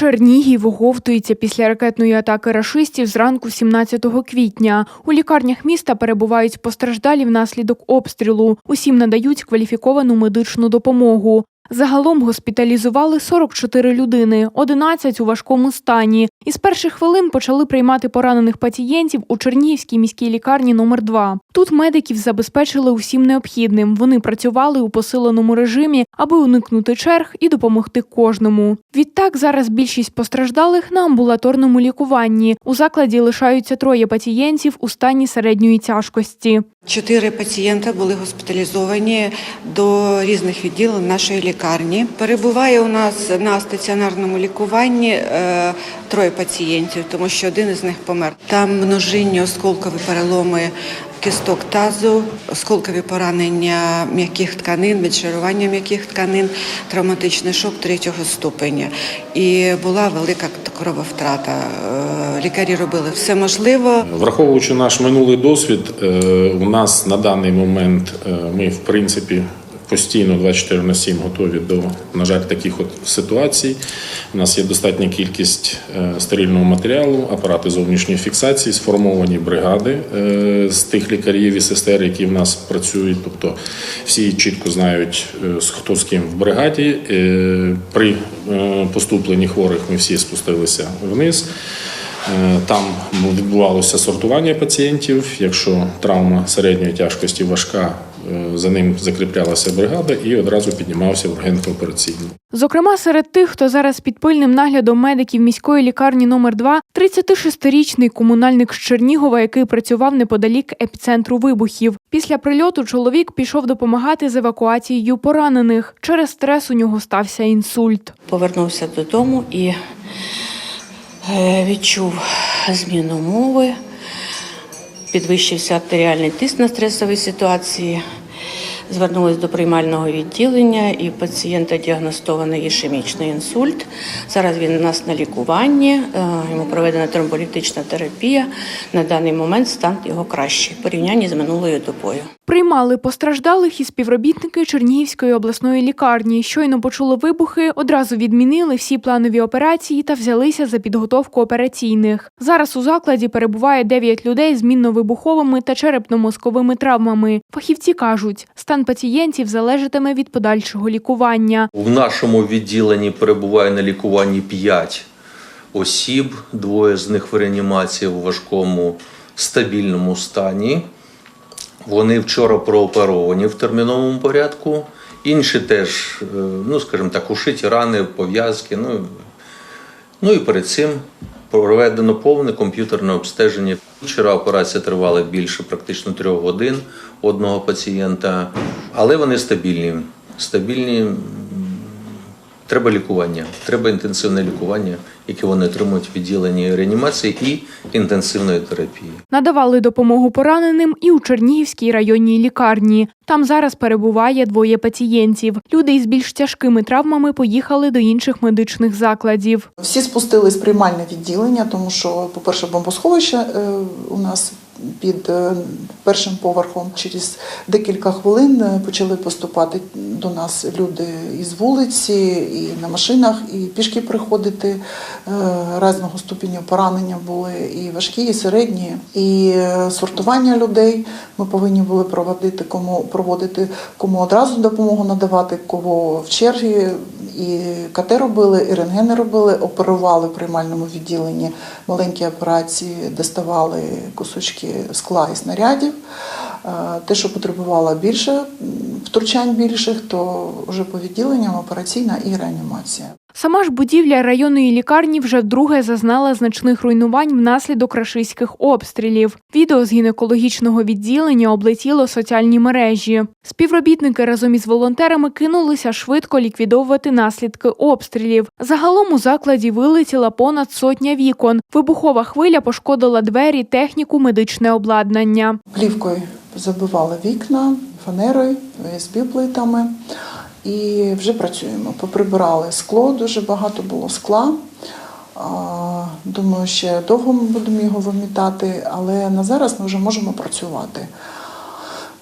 Чернігів оговтується після ракетної атаки рашистів зранку 17 квітня. У лікарнях міста перебувають постраждалі внаслідок обстрілу. Усім надають кваліфіковану медичну допомогу. Загалом госпіталізували 44 людини, 11 у важкому стані. Із перших хвилин почали приймати поранених пацієнтів у Чернігівській міській лікарні номер 2 Тут медиків забезпечили усім необхідним. Вони працювали у посиленому режимі, аби уникнути черг і допомогти кожному. Відтак зараз більшість постраждалих на амбулаторному лікуванні. У закладі лишаються троє пацієнтів у стані середньої тяжкості. Чотири пацієнта були госпіталізовані до різних відділень нашої лікарні. Перебуває у нас на стаціонарному лікуванні е, троє пацієнтів, тому що один із них помер. Там множинні осколкові переломи кісток тазу, осколкові поранення м'яких тканин, відшарування м'яких тканин, травматичний шок третього ступеня. І була велика крововтрата. Е, Лікарі робили все можливе. Враховуючи наш минулий досвід, е, у нас на даний момент ми в принципі постійно 24 на 7 готові до, на жаль, таких от ситуацій. У нас є достатня кількість е, стерильного матеріалу, апарати зовнішньої фіксації, сформовані бригади е, з тих лікарів і сестер, які в нас працюють. Тобто всі чітко знають, е, хто з ким в бригаді. При поступленні хворих ми всі спустилися вниз. Там відбувалося сортування пацієнтів. Якщо травма середньої тяжкості важка, за ним закріплялася бригада і одразу піднімався в ургентно-операційну. Зокрема, серед тих, хто зараз під пильним наглядом медиків міської лікарні номер 2 36-річний комунальник з Чернігова, який працював неподалік епіцентру вибухів. Після прильоту чоловік пішов допомагати з евакуацією поранених. Через стрес у нього стався інсульт. повернувся додому і е, відчув зміну мови, підвищився артеріальний тиск на стресовій ситуації. Звернулись до приймального відділення, і пацієнта діагностований ішемічний інсульт. Зараз він у нас на лікуванні, е, йому проведена тромболітична терапія. На даний момент стан його кращий в порівнянні з минулою добою. Приймали постраждалих і співробітники Чернігівської обласної лікарні. Щойно почули вибухи, одразу відмінили всі планові операції та взялися за підготовку операційних. Зараз у закладі перебуває 9 людей з мінно-вибуховими та черепно-мозковими травмами. Фахівці кажуть, стан пацієнтів залежатиме від подальшого лікування. В нашому відділенні перебуває на лікуванні 5 осіб, двоє з них в реанімації в важкому стабільному стані. Вони вчора прооперовані в терміновому порядку. Інші теж, е, ну скажімо так, ушиті рани, пов'язки. Ну, ну і перед цим проведено повне комп'ютерне обстеження. Вчора операція тривала більше практично трьох годин одного пацієнта, але вони стабільні. Стабільні Треба лікування, треба інтенсивне лікування, яке вони отримують в відділенні реанімації і інтенсивної терапії. Надавали допомогу пораненим і у Чернігівській районній лікарні. Там зараз перебуває двоє пацієнтів. Люди із більш тяжкими травмами поїхали до інших медичних закладів. Всі спустились приймальне відділення, тому що, по-перше, бомбосховище е, у нас під е, першим поверхом. Через декілька хвилин е, почали поступати до нас люди із вулиці, і на машинах, і пішки приходити. Е, Різного ступеню поранення були і важкі, і середні, і сортування людей. Ми повинні були проводити кому проводити кому одразу допомогу надавати, кого в чергі. І КТ робили, і рентгени робили, оперували в приймальному відділенні маленькі операції, доставали кусочки скла і снарядів. Е, Те, що потребувало більше втручань більших, то вже по відділенням операційна і реанімація. Сама ж будівля районної лікарні вже вдруге зазнала значних руйнувань внаслідок рашистських обстрілів. Відео з гінекологічного відділення облетіло соціальні мережі. Співробітники разом із волонтерами кинулися швидко ліквідовувати наслідки обстрілів. Загалом у закладі вилетіла понад сотня вікон. Вибухова хвиля пошкодила двері, техніку, медичне обладнання. Плівкою забивали вікна, фанерою, ОСБ плитами. І вже працюємо. Поприбирали скло, дуже багато було скла. Думаю, ще довго ми будемо його вимітати, але на зараз ми вже можемо працювати.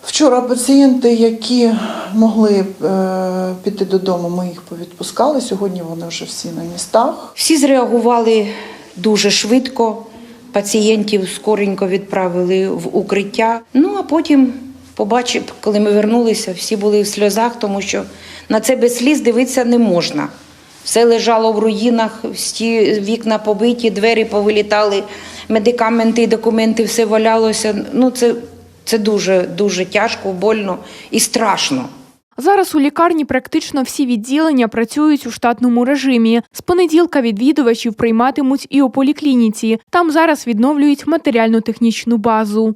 Вчора пацієнти, які могли е, піти додому, ми їх повідпускали. Сьогодні вони вже всі на містах. Всі зреагували дуже швидко. Пацієнтів скоренько відправили в укриття. Ну а потім побачив, коли ми вернулися, всі були в сльозах, тому що на це без сліз дивитися не можна. Все лежало в руїнах, всі вікна побиті, двері повилітали, медикаменти і документи, все валялося. Ну, це, це дуже дуже тяжко, больно і страшно. Зараз у лікарні практично всі відділення працюють у штатному режимі. З понеділка відвідувачів прийматимуть і у поліклініці. Там зараз відновлюють матеріально-технічну базу.